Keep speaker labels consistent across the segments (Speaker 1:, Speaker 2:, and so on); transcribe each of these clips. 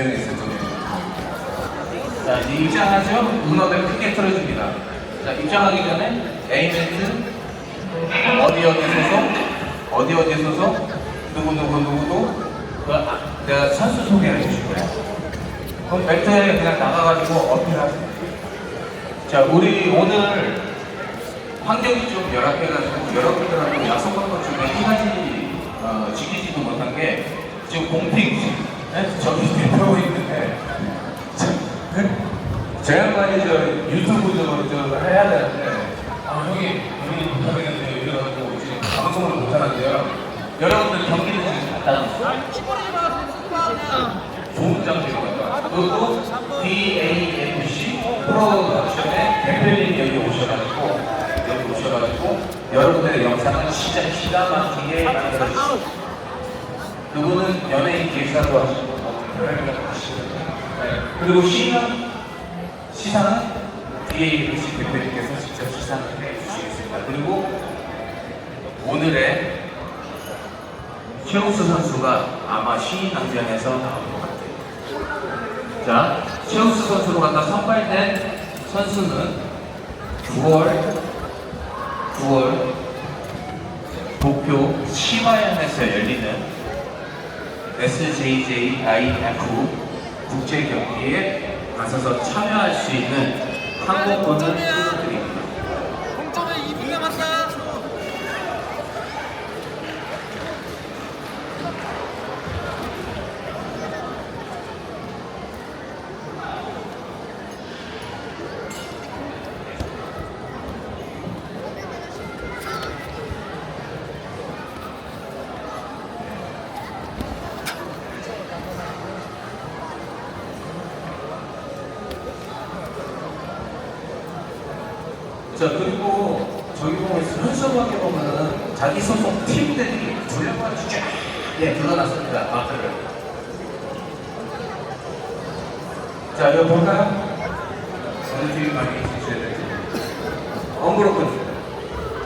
Speaker 1: 명했어요, 두 명. 자, 이제 입장하죠? 문어를 크게 틀어줍니다. 자, 입장하기 전에 A멘트 어디 어디 소속, 어디 어디 소속, 누구 누구 누구도 그 아, 내가 선수 소개를 해줄 거야. 그럼 멘트에 그냥 나가가지고 어필하세요. 자, 우리 오늘 환경이 좀 열악해가지고 여러분들하고 약속한 것 중에 한 가지 어, 지키지도 못한 게 지금 공팅 네? 저기 제 양반이 저 유튜브 저, 저 해야 되는데 아 형이 형이 못하겠는데 이래가지고 지금 방송을 못하는데요. 여러분들 경기를 지금 갔다 좋은 장소입니다 그리고 DAFC 프로덕션의 대표님 여기 오셔가지고 여기 오셔가지고 여러분들의 영상을 진짜 기가 막히게 만들어주시고 그분은 연예인 기획사도 하시고 별의별 하시고 네. 그리고 시상 시상은 DAFC 대표님께서 직접 시상을 해주시겠습니다 그리고 오늘의 최우수 선수가 아마 시인왕전에서 나올 것 같아요. 자, 최우수 선수로 갖다 선발된 선수는 9월 9월 도쿄 시마현에서 열리는 SJJIF 국제 경기에 가서서 참여할 수 있는 항공권을 드립니다.
Speaker 2: 동점에 2분 남았다.
Speaker 1: 자 그리고 저기 보면 현수막에 보면은 자기 소속 팀들이 돌려가지고 쫙 예, 불러놨습니다. 마크를. 자 이거 볼까요? 어느 팀이 많이 주셔야 될지. 엉그로큰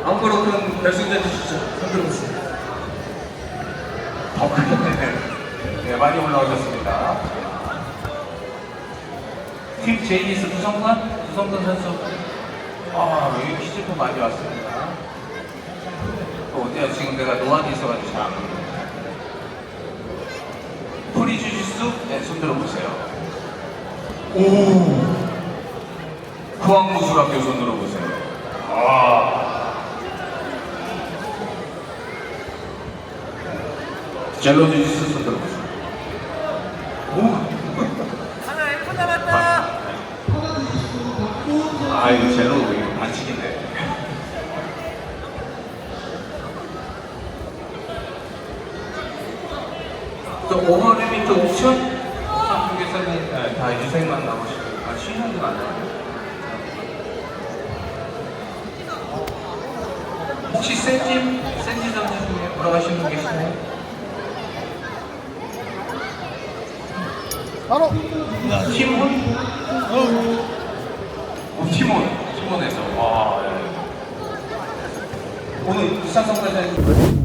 Speaker 1: 엉그로큰 결승전 주시죠. 손들어보세요. 더 크게 네, 많이 올라오셨습니다. 팀 제이니스 구성관 구성관 선수 아, 여기 키즈도 많이 왔습니다. 또 어때요? 지금 내가 노안이 있어가지고 잘 안 보여요. 프리 주짓수? 네, 손 들어보세요. 오! 후학무술학교 손 들어보세요. 아! 젤로 주짓수 손 들어보세요. 오!
Speaker 2: 하나 1분 남았다.
Speaker 1: 아, 이거 젤로 반칙인데. 또 오버리미트 옵션 한국에서는 네, 다 유색만 나오시고 아건안 나와요. 혹시 센짐 센지 선수 중에 돌아가신 분 계시나요?
Speaker 2: 바로.
Speaker 1: 팀원? 어, 팀원 팀원에서 와 예. 오늘 부산 성대사님